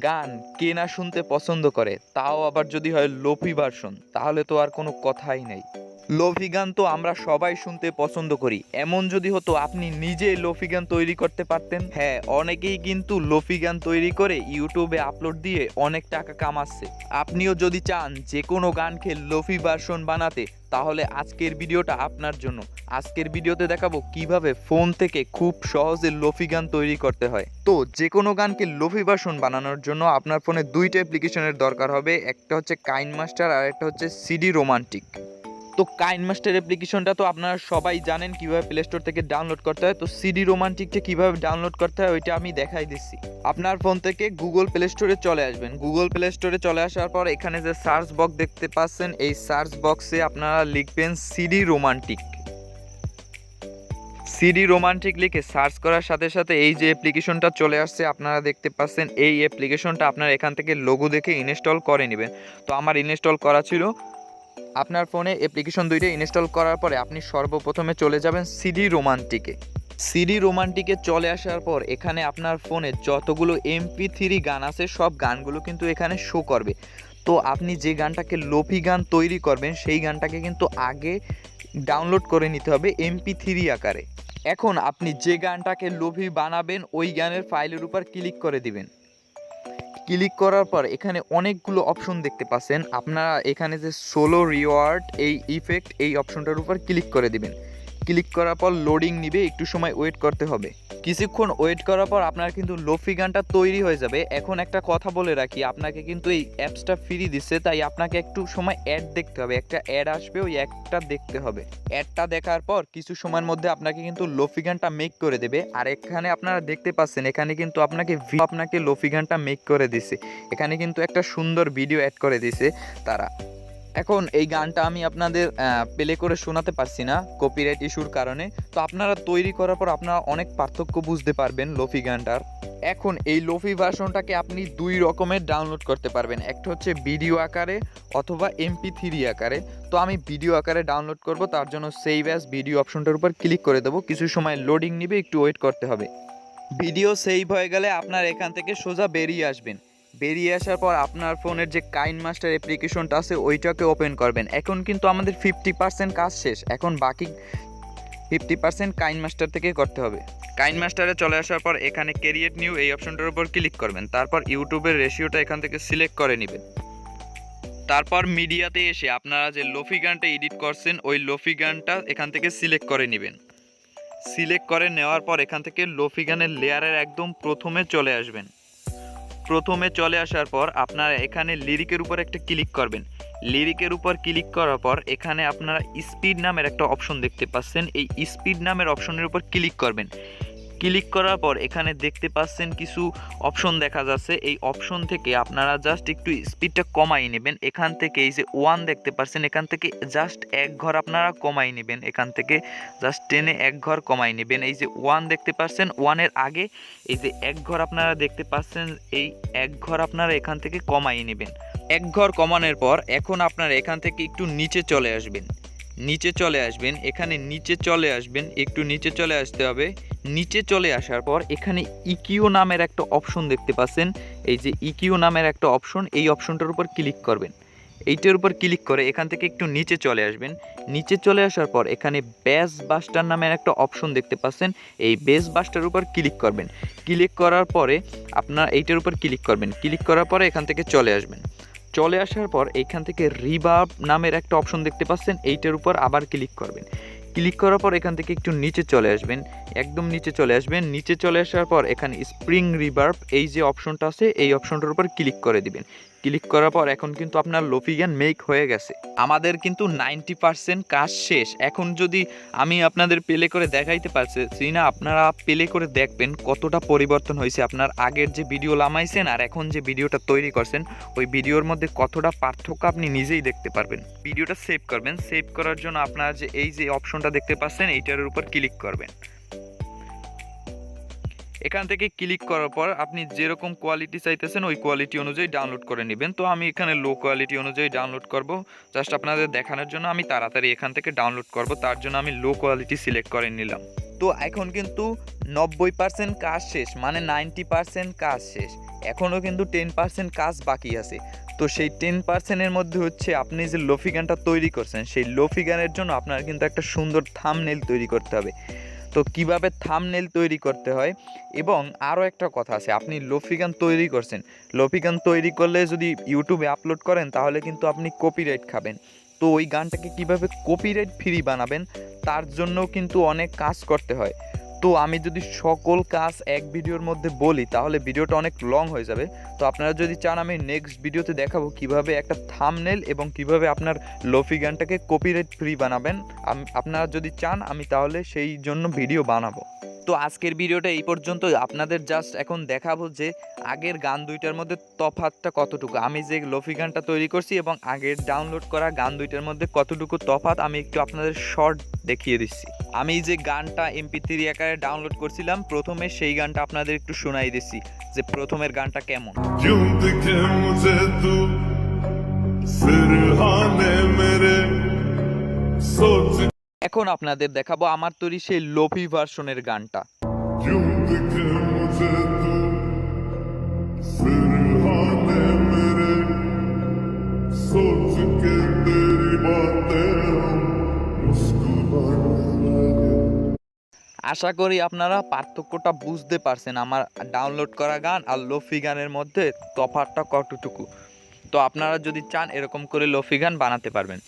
গান কে না শুনতে পছন্দ করে, তাও আবার যদি হয় লোফি ভার্সন তাহলে তো আর কোনো কথাই নেই। লোফি গান তো আমরা সবাই শুনতে পছন্দ করি। এমন যদি হতো আপনি নিজে লোফি গান তৈরি করতে পারতেন। হ্যাঁ অনেকেই কিন্তু লোফি গান তৈরি করে ইউটিউবে আপলোড দিয়ে অনেক টাকা কামাচ্ছে। আপনিও যদি চান যে কোনো গানকে লোফি ভার্সন বানাতে তাহলে আজকের ভিডিওটা আপনার জন্য। আজকের ভিডিওতে দেখাবো কীভাবে ফোন থেকে খুব সহজে লোফি গান তৈরি করতে হয়। তো যে কোনো গানকে লোফি ভার্সন বানানোর জন্য আপনার ফোনে দুইটা অ্যাপ্লিকেশনের দরকার হবে। একটা হচ্ছে কাইন মাস্টার আর একটা হচ্ছে সিডি রোমান্টিক। তো কাইন মাস্টার অ্যাপ্লিকেশনটা তো আপনারা সবাই জানেন কীভাবে প্লে স্টোর থেকে ডাউনলোড করতে হয়। তো সিডি রোমান্টিকটা কীভাবে ডাউনলোড করতে হয়, ওইটা আমি দেখাই দিচ্ছি। আপনার ফোন থেকে গুগল প্লে স্টোরে চলে আসবেন। গুগল প্লে স্টোরে চলে আসার পর এখানে যে সার্চ বক্স দেখতে পাচ্ছেন, এই সার্চ বক্সে আপনারা লিখবেন সিডি রোমান্টিক সিডি রোমান্টিক লিখে সার্চ করার সাথে সাথে এই যে অ্যাপ্লিকেশনটা চলে আসছে, আপনারা দেখতে পাচ্ছেন, এই অ্যাপ্লিকেশনটা আপনারা এখান থেকে লোগো দেখে ইনস্টল করে নেবেন। তো আমার ইনস্টল করা ছিল আপনার ফোনে অ্যাপ্লিকেশন দুইটা ইনস্টল করার পরে আপনি সর্বপ্রথমে চলে যাবেন সিডি রোমান্টিকে সিডি রোমান্টিকে চলে আসার পর এখানে আপনার ফোনে যতগুলো এমপি থ্রি গান আছে, সব গানগুলো কিন্তু এখানে শো করবে। তো আপনি যে গানটাকে লোফি গান তৈরি করবেন, সেই গানটাকে কিন্তু আগে ডাউনলোড করে নিতে হবে এমপি থ্রি আকারে। এখন আপনি যে গানটাকে লোভি বানাবেন, ওই গানের ফাইলের উপর ক্লিক করে দিবেন। ক্লিক করার পর এখানে অনেকগুলো অপশন দেখতে পাচ্ছেন। আপনারা এখানে যে সোলো রিওয়ার্ড এই ইফেক্ট এই অপশনটার উপর ক্লিক করে দিবেন। ক্লিক করার পর লোডিং নিবে, একটু সময় ওয়েট করতে হবে। কিছুক্ষণ ওয়েট করার পর আপনার কিন্তু লোফি গানটা তৈরি হয়ে যাবে। এখন একটা কথা বলে রাখি, আপনাকে কিন্তু এই অ্যাপসটা ফ্রি দিচ্ছে, তাই আপনাকে একটু সময় অ্যাড দেখতে হবে। একটা অ্যাড আসবে, ওই অ্যাডটা দেখতে হবে। অ্যাডটা দেখার পর কিছু সময়ের মধ্যে আপনাকে কিন্তু লোফি গানটা মেক করে দেবে। আর এখানে আপনারা দেখতে পাচ্ছেন, এখানে কিন্তু আপনাকে আপনাকে লোফি গানটা মেক করে দিছে এখানে কিন্তু একটা সুন্দর ভিডিও অ্যাড করে দিছে তারা। এখন এই গানটা আমি আপনাদের প্লে করে শোনাতে পারছি না কপিরাইট ইস্যুর কারণে। তো আপনারা তৈরি করার পর আপনারা অনেক পার্থক্য বুঝতে পারবেন লোফি গানটার। এখন এই লোফি ভার্সনটাকে আপনি দুই রকমের ডাউনলোড করতে পারবেন। একটা হচ্ছে ভিডিও আকারে অথবা এমপি থ্রি আকারে। তো আমি ভিডিও আকারে ডাউনলোড করব, তার জন্য সেভ অ্যাজ ভিডিও অপশনটার উপর ক্লিক করে দেবো। কিছু সময় লোডিং নিবে, একটু ওয়েট করতে হবে। ভিডিও সেভ হয়ে গেলে আপনার এখান থেকে সোজা বেরিয়ে আসবেন। বেরিয়ে আসার পর আপনার ফোনের যে কাইন মাস্টার অ্যাপ্লিকেশনটা আছে, ওইটাকে ওপেন করবেন। এখন কিন্তু আমাদের ফিফটি পার্সেন্ট কাজ শেষ। এখন বাকি ফিফটি পার্সেন্ট কাইন মাস্টার থেকে করতে হবে। কাইন মাস্টারে চলে আসার পর এখানে ক্যারিয়েট নিউ এই অপশনটার উপর ক্লিক করবেন। তারপর ইউটিউবের রেশিওটা এখান থেকে সিলেক্ট করে নেবেন। তারপর মিডিয়াতে এসে আপনারা যে লোফি গানটা এডিট করছেন, ওই লোফি গানটা এখান থেকে সিলেক্ট করে নেবেন। সিলেক্ট করে নেওয়ার পর এখান থেকে লোফি গানের লেয়ারের একদম প্রথমে চলে আসবেন। প্রথমে চলে আসার পর আপনারা এখানে লিরিকের উপর একটা ক্লিক করবেন। লিরিকের উপর ক্লিক করার পর এখানে আপনারা স্পিড নামের একটা অপশন দেখতে পাচ্ছেন। এই স্পিড নামের অপশনের উপর ক্লিক করবেন। ক্লিক করার পর এখানে দেখতে পাচ্ছেন কিছু অপশন দেখা যাচ্ছে। এই অপশন থেকে আপনারা জাস্ট একটু স্পিডটা কমাই নেবেন। এখান থেকে এই যে ওয়ান দেখতে পাচ্ছেন, এখান থেকে জাস্ট এক ঘর আপনারা কমাই নেবেন। এখান থেকে জাস্ট টেনে এক ঘর কমাই নেবেন। এই যে ওয়ান দেখতে পাচ্ছেন ওয়ানের আগে এই যে এক ঘর আপনারা দেখতে পাচ্ছেন, এই এক ঘর আপনারা এখান থেকে কমাই নেবেন। এক ঘর কমানোর পর এখন আপনারা এখান থেকে একটু নিচে চলে আসবেন। নিচে চলে আসবেন, এখানে নিচে চলে আসবেন, একটু নিচে চলে আসতে হবে। নিচে চলে আসার পর এখানে ইকিউ নামের একটা অপশন দেখতে পাচ্ছেন। এই যে ইকিউ নামের একটা অপশন এই অপশনটার উপর ক্লিক করবেন। এইটার উপর ক্লিক করে এখান থেকে একটু নিচে চলে আসবেন। নিচে চলে আসার পর এখানে ব্যাস বাস্টার নামের একটা অপশন দেখতে পাচ্ছেন। এই বেস বাস্টার উপর ক্লিক করবেন। ক্লিক করার পরে আপনার এইটার উপর ক্লিক করবেন। ক্লিক করার পরে এখান থেকে চলে আসবেন। চলে আসার পর এখান থেকে রিবাব নামের একটা অপশন দেখতে পাচ্ছেন, এইটার উপর আবার ক্লিক করবেন। ক্লিক করার পর এখান থেকে একটু নিচে চলে আসবেন, একদম নিচে চলে আসবেন। নিচে চলে আসার পর এখানে স্প্রিং রিভার্ভ এই যে অপশনটা আছে, এই অপশনটার উপর ক্লিক করে দিবেন। ক্লিক করার পর এখন কিন্তু আপনার লোফিগান মেক হয়ে গেছে। আমাদের কিন্তু নাইনটি পার্সেন্ট কাজ শেষ। এখন যদি আমি আপনাদের পেলে করে দেখাইতে পারছি না আপনারা পেলে করে দেখবেন কতটা পরিবর্তন হয়েছে আপনার আগের যে ভিডিও লামাইছেন আর এখন যে ভিডিওটা তৈরি করছেন, ওই ভিডিওর মধ্যে কতটা পার্থক্য আপনি নিজেই দেখতে পারবেন। ভিডিওটা সেভ করবেন। সেভ করার জন্য আপনারা যে এই যে অপশনটা দেখতে পাচ্ছেন, এইটার উপর ক্লিক করবেন। এখান থেকে ক্লিক করার পর আপনি যেরকম কোয়ালিটি চাইতেছেন ওই কোয়ালিটি অনুযায়ী ডাউনলোড করে নেবেন। তো আমি এখানে লো কোয়ালিটি অনুযায়ী ডাউনলোড করব। জাস্ট আপনাদের দেখানোর জন্য আমি তাড়াতাড়ি এখান থেকে ডাউনলোড করব। তার জন্য আমি লো কোয়ালিটি সিলেক্ট করে নিলাম। তো এখন কিন্তু নব্বই পার্সেন্ট কাজ শেষ মানে নাইনটি পার্সেন্ট কাজ শেষ। এখনও কিন্তু টেন পার্সেন্ট কাজ বাকি আছে। তো সেই টেন পার্সেন্টের মধ্যে হচ্ছে আপনি যে লোফি গানটা তৈরি করছেন, সেই লোফি গানের জন্য আপনার কিন্তু একটা সুন্দর থামনেল তৈরি করতে হবে। তো কীভাবে থামনেল তৈরি করতে হয়? এবং আরও একটা কথা আছে, আপনি লোফি গান তৈরি করছেন। লোফি গান তৈরি করলে যদি ইউটিউবে আপলোড করেন, তাহলে কিন্তু আপনি কপিরাইট খাবেন। তো ওই গানটাকে কীভাবে কপিরাইট ফ্রি বানাবেন, তার জন্যও কিন্তু অনেক কাজ করতে হয়। তো আমি যদি সকল কাজ এক ভিডিওর মধ্যে বলি, তাহলে ভিডিওটা অনেক লং হয়ে যাবে। তো আপনারা যদি চান, আমি নেক্সট ভিডিওতে দেখাবো কীভাবে একটা থামনেল এবং কীভাবে আপনার লোফি গানটাকে কপিরাইট ফ্রি বানাবেন। আপনারা যদি চান, আমি তাহলে সেই জন্য ভিডিও বানাবো। তো আজকের ভিডিওটা এই পর্যন্ত। আপনাদের জাস্ট এখন দেখাবো যে আগের গান দুইটার মধ্যে তফাতটা কতটুকু। আমি যে লোফি গানটা তৈরি করছি এবং আগের ডাউনলোড করা গান দুইটার মধ্যে কতটুকু তফাত আমি একটু আপনাদের শর্ট দেখিয়ে দিচ্ছি। আমি যে গানটা এমপি থ্রি আকারে ডাউনলোড করছিলাম প্রথমে সেই গানটা আপনাদের একটু শোনাই দিচ্ছি যে প্রথমের গানটা কেমন क्यों दिखे मुझे तू सिरहाने मेरे सोच এখন আপনাদের দেখাবো আমার তৈরি সেই লোফি ভার্সনের গানটা क्यों दिखे मुझे तू सिरहाने मेरे सोच के तेरी बातें আশা করি আপনারা পার্থক্যটা বুঝতে পারছেন আমার ডাউনলোড করা গান আর লোফি গানের মধ্যে তফাৎটা কতটুকু। তো আপনারা যদি চান এরকম করে লোফি গান বানাতে পারবেন।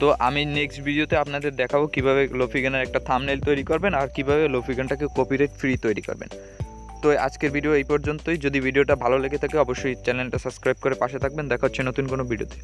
তো আমি নেক্সট ভিডিওতে আপনাদের দেখাবো কীভাবে লোফি গানের একটা থামনেল তৈরি করবেন আর কীভাবে লোফি গানটাকে কপিরাইট ফ্রি তৈরি করবেন। তো আজকের ভিডিও এই পর্যন্তই। যদি ভিডিওটা ভালো লেগে থাকে, অবশ্যই চ্যানেলটা সাবস্ক্রাইব করে পাশে থাকবেন। দেখা হচ্ছে নতুন কোনো ভিডিওতে